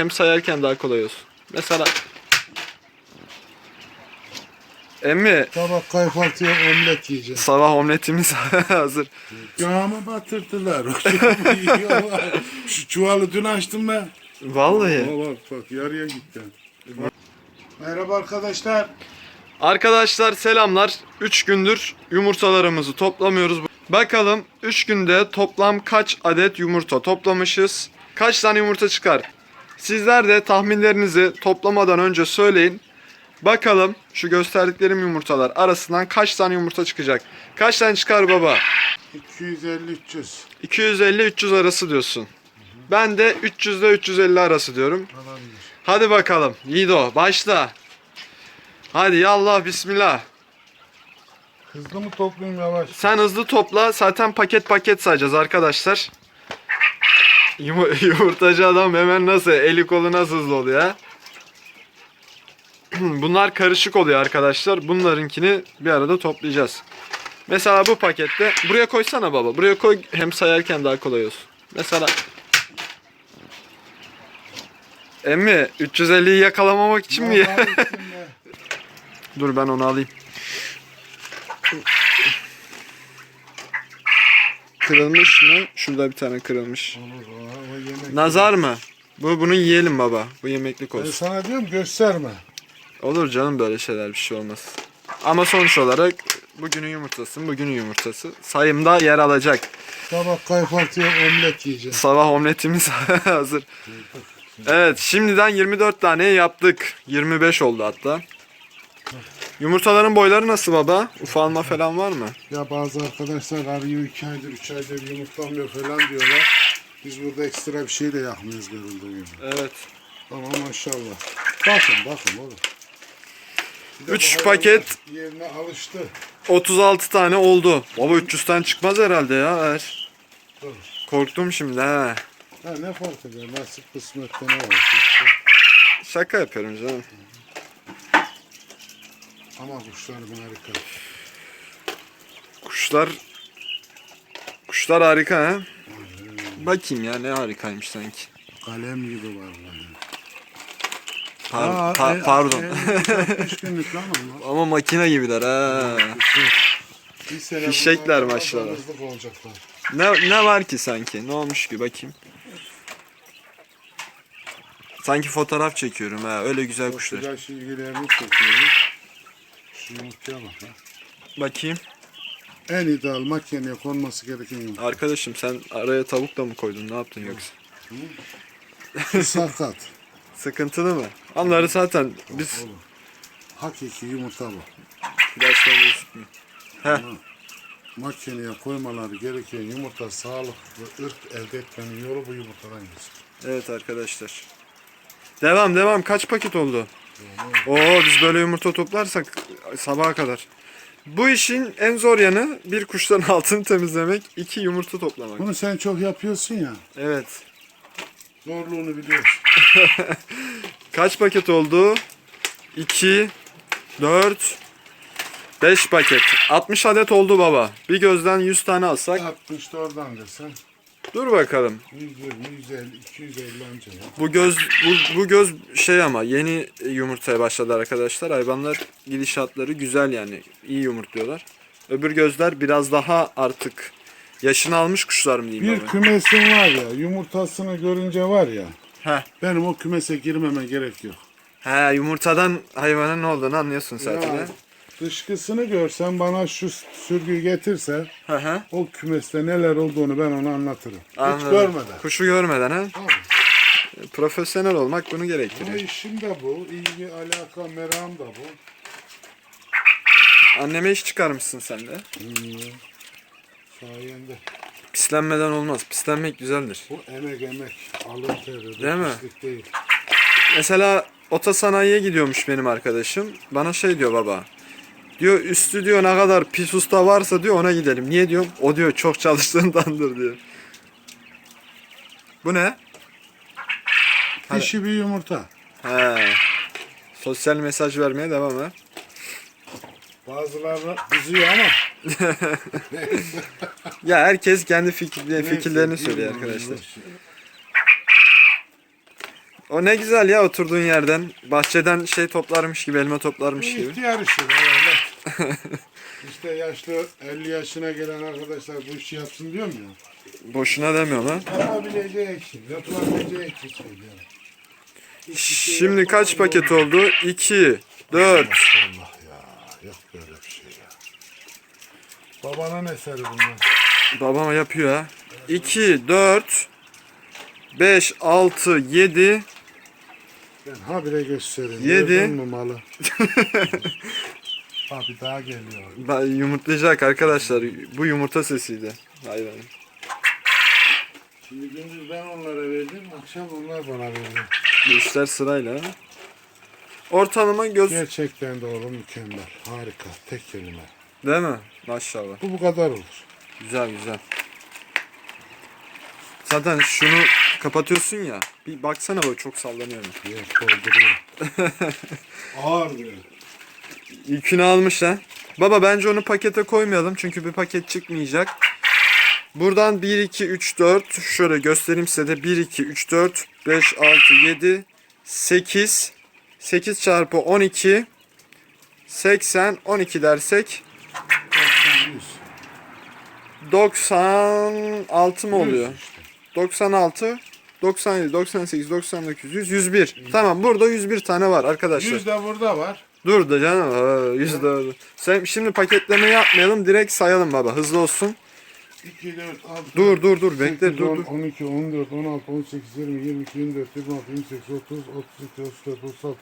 Hem sayarken daha kolay olsun. Mesela Emmi Sabah kahvaltıya omlet yiyeceğiz. sabah omletimiz hazır. Yağımı batırdılar. Yiyorlar. Şu çuvalı dün açtım ben. Vallahi. Bak bak bak yarıya gitti. Merhaba arkadaşlar. Arkadaşlar selamlar. 3 gündür yumurtalarımızı toplamıyoruz. Bakalım 3 günde toplam kaç adet yumurta toplamışız? Kaç tane yumurta çıkar? Sizler de tahminlerinizi toplamadan önce söyleyin. Bakalım şu gösterdiklerim yumurtalar arasından kaç tane yumurta çıkacak? Kaç tane çıkar baba? 250-300. 250-300 arası diyorsun. Ben de 300 ile 350 arası diyorum. Olabilir. Hadi bakalım. Yiğido başla. Hadi yallah bismillah. Hızlı mı toplayayım yavaş? Sen hızlı topla. Zaten paket paket sayacağız arkadaşlar. Yumu- Yumurtacı adam hemen nasıl eli kolu nasıl hızlı oluyor ha? Bunlar karışık oluyor arkadaşlar. Bunlarınkini bir arada toplayacağız. Mesela bu pakette buraya koysana baba. Buraya koy hem sayarken daha kolay olsun. Mesela Emmi 350'yi yakalamamak için mi. Dur ben onu alayım. Kırılmış mı? Şurada bir tane kırılmış. Olur o, o yemek. Nazar mı? Bu bunu yiyelim baba. Bu yemeklik Ben olsun. sana diyorum gösterme. Olur canım böyle şeyler bir şey olmaz. Ama sonuç olarak bugünün yumurtası, bugünün yumurtası sayımda yer alacak. Sabah kahvaltıya omlet yiyeceğiz. Sabah omletimiz hazır. Evet, şimdiden 24 tane yaptık. 25 oldu hatta. Yumurtaların boyları nasıl baba? Ufalma falan var mı? Ya bazı arkadaşlar arıyor 2 aydır 3 aydır yumurtlamıyor falan diyorlar. Biz burada ekstra bir şey de yapmıyoruz görüldüğü gibi. Evet. Ama maşallah. Bakın bakın oğlum. Bir de Üç bu paket. hayvanlar Yerine alıştı. 36 tane oldu. Baba 300 tane çıkmaz herhalde ya. eğer. Dur. Korktum şimdi ha. Ha ne fark eder? Nasip kısmette ne var? Şaka yapıyorum canım. Ama kuşlarım harika. Kuşlar Kuşlar harika ha. Bakayım ya ne harikaymış sanki. Kalem gibi varlar. Par- Aa, pa- e, pardon. e, 65 günlük lan onlar. Ama makine gibiler ha. Fişekler maşallah. Ne ne var ki sanki? Ne olmuş ki bakayım. Sanki fotoğraf çekiyorum ha. Öyle güzel kuşlar. Flash ilgilerini çekiyoruz. Şu yumurtaya bak ha. Bakayım. En ideal makineye konması gereken yumurta. Arkadaşım sen araya tavuk da mı koydun? Ne yaptın yoksa? Sakat. Sıkıntılı mı? Onları zaten biz Oğlum. Hakiki yumurta bu. Flaştan gözükmüyor. Makineye koymaları gereken yumurta sağlıklı ırk elde etmenin yolu bu yumurtadan geçiyor. Evet arkadaşlar. Devam devam. Kaç paket oldu? Oo biz böyle yumurta toplarsak sabaha kadar. Bu işin en zor yanı bir kuşların altını temizlemek, iki yumurta toplamak. Bunu sen çok yapıyorsun ya. Evet. Zorluğunu biliyorsun. Kaç paket oldu? 2 4 5 paket. 60 adet oldu baba. Bir gözden 100 tane alsak. 60 da oradan desen. Dur bakalım. 120, 150, 250 anca ya. Bu göz bu, bu göz şey ama yeni yumurtaya başladı arkadaşlar. Hayvanlar gidişatları güzel yani. iyi yumurtluyorlar. Öbür gözler biraz daha artık yaşını almış kuşlar mı diyeyim Bir kümesin var ya yumurtasını görünce var ya. Heh. Benim o kümese girmeme gerek yok. He yumurtadan hayvanın ne olduğunu anlıyorsun zaten. Ya? Dışkısını görsen bana şu sürgüyü getirse Hı hı. o kümeste neler olduğunu ben ona anlatırım. Hiç Anladım. görmeden. Kuşu görmeden ha. Abi, Profesyonel olmak bunu ama gerektiriyor. işim de bu. ilgi, alaka, meram da bu. Anneme iş çıkarmışsın sen de. Hmm. Sayende. Pislenmeden olmaz. Pislenmek güzeldir. Bu emek emek. Alın teri. Değil mi? Değil. Mesela otosanayiye gidiyormuş benim arkadaşım. Bana şey diyor baba. Diyor üstü diyor ne kadar pis usta varsa diyor ona gidelim. Niye diyorum? O diyor çok çalıştığındandır diyor. Bu ne? Hadi. Dişi bir yumurta. He. Sosyal mesaj vermeye devam ha. Bazıları kızıyor ama. Ya herkes kendi fikir, fikirlerini söylüyor arkadaşlar. O ne güzel ya oturduğun yerden. Bahçeden şey toplarmış gibi, elma toplarmış gibi. ihtiyar işi. işte yaşlı 50 yaşına gelen arkadaşlar bu işi yapsın diyorum ya. Boşuna demiyorum ha. Yapabileceği işi, yapılabileceği işi söylüyorum. Şey Şimdi kaç paket oldu? 2, 4, Maşallah ya. Yok böyle bir şey ya. Babanın eseri bunlar. Babam yapıyor ha. 2, 4, 5, 6, 7. Ben habire göstereyim. Yedi. Gördün mü malı? Abi daha geliyor. Yumurtlayacak arkadaşlar. Bu yumurta sesiydi. Hayvan. Şimdi gündüz ben onlara verdim, akşam onlar bana verdi. Bu işler sırayla. ha. Ortalama göz Gerçekten de oğlum mükemmel. Harika. Tek kelime. değil mi? Maşallah. Bu bu kadar olur. Güzel güzel. Zaten şunu kapatıyorsun ya. Bir baksana bak çok sallanıyor. mu? Diye dolduruyor. Ağır böyle. Yükünü almış ha. Baba bence onu pakete koymayalım çünkü bir paket çıkmayacak. Buradan 1, 2, 3, 4 şöyle göstereyim size de 1, 2, 3, 4, 5, 6, 7, 8 8 çarpı 12 80, 12 dersek 100. 96 mı oluyor? 100 işte. 96, 97, 98, 99, 100, 101. Tamam burada 101 tane var arkadaşlar. 100 de burada var. Dur da canım. Ha, 100 de orada. Sen şimdi paketleme yapmayalım direkt sayalım baba. Hızlı olsun. 2, 4, 6, Dur dur dur bekle 8, dur 10, dur. 12, 14, 16, 18, 20, 22, 24, 26, 28, 30, 32, 34, 36,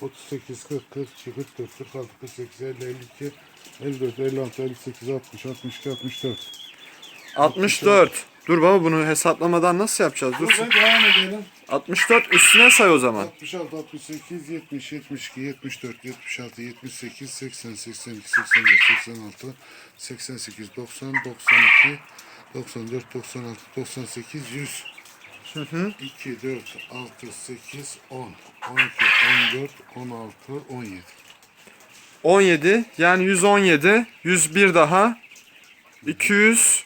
38, 40, 42, 44, 46, 48, 50, 52, 54, 56, 58, 60, 62, 64. 64. Dur baba bunu hesaplamadan nasıl yapacağız? Dur. Devam edelim. 64 üstüne say o zaman. 66, 68, 70, 72, 74, 76, 78, 80, 82, 84, 86, 88, 90, 92, 94, 96, 98, 100. Hı hı. 2, 4, 6, 8, 10, 12, 14, 16, 17. 17 yani 117. 101 daha. 200.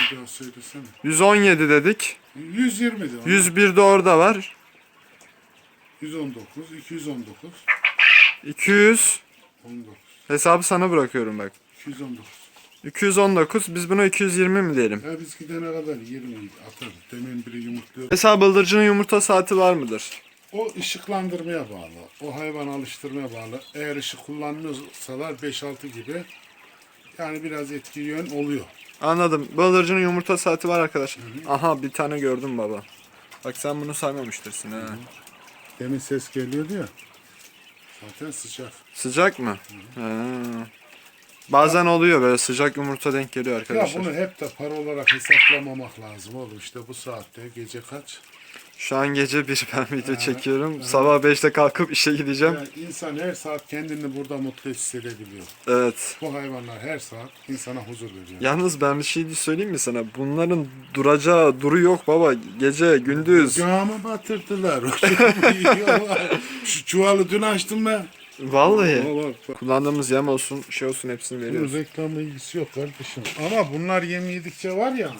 Bir daha söylesene. 117 dedik. 120 de. 101 de orada var. 119, 219, 200. 19, Hesabı sana bırakıyorum bak. 219. 219. Biz buna 220 mi diyelim? Ya biz gidene kadar 20 atarız. Demin biri yumurtluyor. Mesela bıldırcının yumurta saati var mıdır? O ışıklandırmaya bağlı. O hayvan alıştırmaya bağlı. Eğer ışık kullanmıyorsalar 5-6 gibi yani biraz etki yön oluyor. Anladım. Bıldırcının yumurta saati var arkadaş. Aha bir tane gördüm baba. Bak sen bunu saymamıştırsın ha. Demin ses geliyordu ya. Zaten sıcak. Sıcak mı? Ha. Bazen oluyor böyle sıcak yumurta denk geliyor Ya arkadaşlar. bunu hep de para olarak hesaplamamak lazım oğlum. İşte bu saatte gece kaç? Şu an gece bir ben video çekiyorum. Sabah 5'te kalkıp işe gideceğim. Yani insan her saat kendini burada mutlu hissedebiliyor. Evet. Bu hayvanlar her saat insana huzur veriyor. Yalnız ben bir şey söyleyeyim mi sana? Bunların duracağı duru yok baba. Gece, gündüz. Yağımı batırdılar. Şu çuvalı dün açtım ben. Vallahi. Bak. Kullandığımız yem olsun, şey olsun hepsini Bunun veriyoruz. reklamla ilgisi yok kardeşim. Ama bunlar yem yedikçe var ya.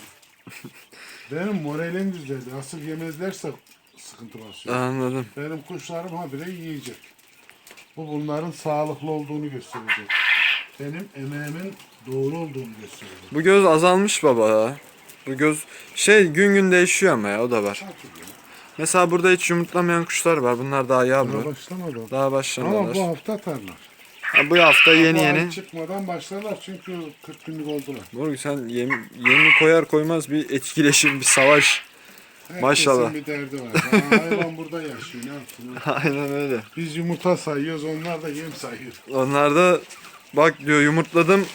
Benim moralim düzeldi. Asıl yemezlerse sıkıntı başlıyor. Anladım. Benim kuşlarım habire yiyecek. Bu bunların sağlıklı olduğunu gösterecek. Benim emeğimin doğru olduğunu gösterecek. Bu göz azalmış baba ya. Bu göz şey gün gün değişiyor ama ya o da var. Mesela burada hiç yumurtlamayan kuşlar var. Bunlar daha Daha yavru. başlamadı. Daha Ama başlamadılar. bu hafta atarlar. Ha, bu hafta yeni yeni. çıkmadan başlarlar çünkü 40 günlük oldular. Moruk sen yem, yemi koyar koymaz bir etkileşim, bir savaş. Herkesin Maşallah. bir derdi var. Hayvan burada yaşıyor. Ne yapsın? Aynen öyle. Biz yumurta sayıyoruz, onlar da yem sayıyor. Onlar da bak diyor yumurtladım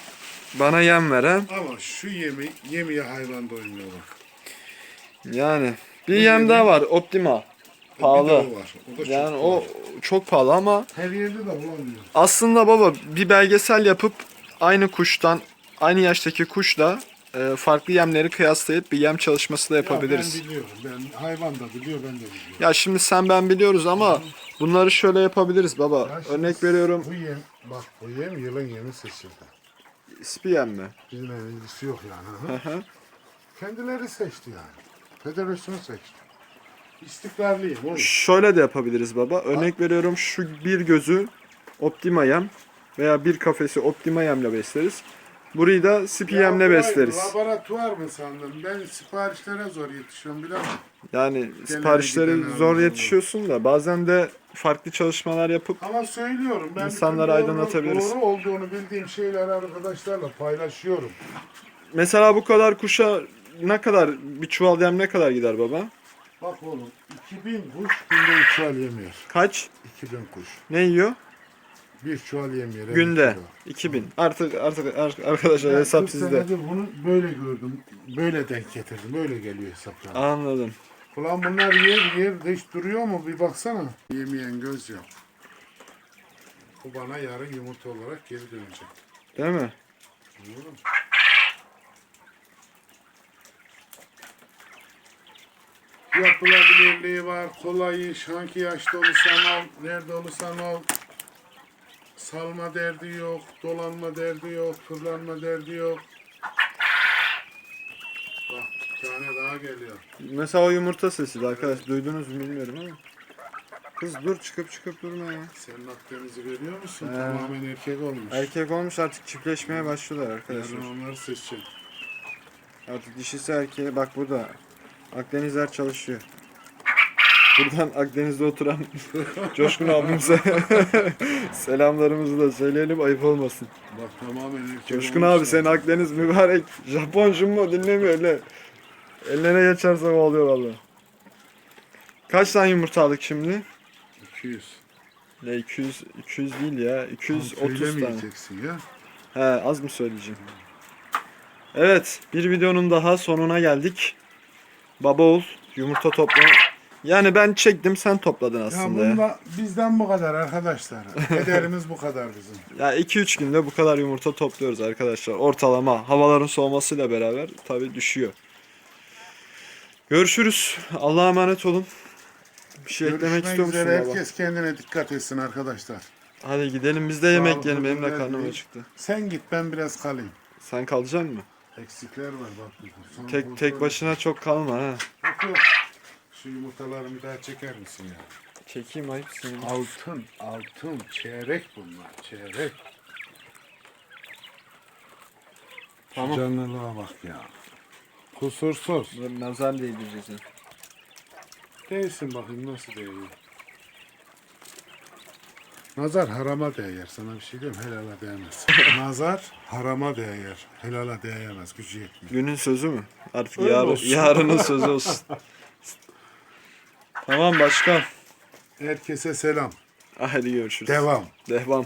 bana yem ver ha. Ama şu yemi, yemeye hayvan doymuyor bak. Yani bir Bu yem yemi- daha var Optima. Pahalı. o var. O da çok Yani pahalı. o çok pahalı ama her yerde de bulamıyoruz. aslında baba bir belgesel yapıp aynı kuştan aynı yaştaki kuşla e, farklı yemleri kıyaslayıp bir yem çalışması da yapabiliriz. Ya ben biliyorum. Ben hayvan da biliyor, ben de biliyorum. Ya şimdi sen ben biliyoruz ama bunları şöyle yapabiliriz baba. Ya şimdi Örnek veriyorum. Bu yem, bak bu yem yılın yemi seçildi. İspi yem mi? Bizimle ilgisi yok yani. Hı hı. Kendileri seçti yani. Federasyon seçti. İstikrarlıyım oğlum. Şöyle de yapabiliriz baba. Örnek veriyorum şu bir gözü Optima yem veya bir kafesi Optima yemle besleriz. Burayı da Ya yemle burayı besleriz. Laboratuvar mı sandın? Ben siparişlere zor yetişiyorum biliyor musun? Yani siparişleri gidene zor yetişiyorsun da bazen de farklı çalışmalar yapıp Ama söylüyorum ben İnsanları bütün doğru- aydınlatabiliriz. Doğru olduğunu bildiğim şeyleri arkadaşlarla paylaşıyorum. mesela bu kadar kuşa ne kadar bir çuval yem ne kadar gider baba? Bak oğlum 2000 kuş günde 3 çuval yemiyor. Kaç? 2000 kuş. Ne yiyor? Bir çuval yemiyor. elli Günde kilo. 2000. Artık artık ar- arkadaşlar Ben hesap 40 sizde. senedir bunu böyle gördüm. Böyle denk getirdim. Böyle geliyor hesaplar. Anladım. Ulan bunlar yer yer hiç duruyor mu bir baksana. Yemeyen göz yok. Bu bana yarın yumurta olarak geri dönecek. Değil mi? Anladın mı? Yapılabilirliği var, kolay iş, hangi yaşta olursan ol, nerede olursan ol. Salma derdi yok, dolanma derdi yok, fırlanma derdi yok. Bak bir tane daha geliyor. Mesela o yumurta sesi de arkadaş duydunuz mu bilmiyorum ama. Kız dur çıkıp çıkıp durma ya. Senin Akdeniz'i görüyor musun? He. Tamamen erkek olmuş. Erkek olmuş artık çiftleşmeye başlıyorlar Yarın arkadaşlar. onları seçeceğim. Artık dişisi erkeğe bak burada. Akdenizler çalışıyor. Buradan Akdeniz'de oturan Coşkun abimize selamlarımızı da söyleyelim ayıp olmasın. Bak tamamen Coşkun abi yani. Akdeniz mübarek. Japon jumbo dinlemiyor öyle. Eline geçerse oluyor valla. Kaç tane yumurta aldık şimdi? 200. Ne 200 200 değil ya. 230 tane. Ya. He az mı söyleyeceğim? Evet bir videonun daha sonuna geldik. Baba oğul yumurta toplama. Yani ben çektim sen topladın aslında ya. bunda bizden bu kadar arkadaşlar. Ederimiz bu kadar bizim. Ya 2-3 günde bu kadar yumurta topluyoruz arkadaşlar. Ortalama havaların soğumasıyla beraber tabi düşüyor. Görüşürüz. Allah'a emanet olun. Bir şey eklemek Görüşmek istiyor musun üzere. baba? Herkes kendine dikkat etsin arkadaşlar. Hadi gidelim biz de yemek Sağlıklı yiyelim. Benim de günler karnım dileyim. acıktı. Sen git ben biraz kalayım. Sen kalacaksın mı? Eksikler var bak. burada. Son Tek kontrol- tek başına çok kalma ha. Yok, yok. Şu yumurtaları bir daha çeker misin ya? Çekeyim ayıpsın. Altın, altın, çeyrek bunlar, çeyrek. Tamam. Canlılığa bak ya. Kusursuz. Dur, Nazar değdireceğiz. ya. Değilsin bakayım nasıl değiyor. Nazar harama değer. Sana bir şey diyeyim helala değmez. Nazar harama değer. Helala değmez. Gücü yetmiyor. Günün sözü mü? Artık Öyle olsun. yarının sözü olsun. tamam başkan. Herkese selam. Hadi görüşürüz. Devam. Devam.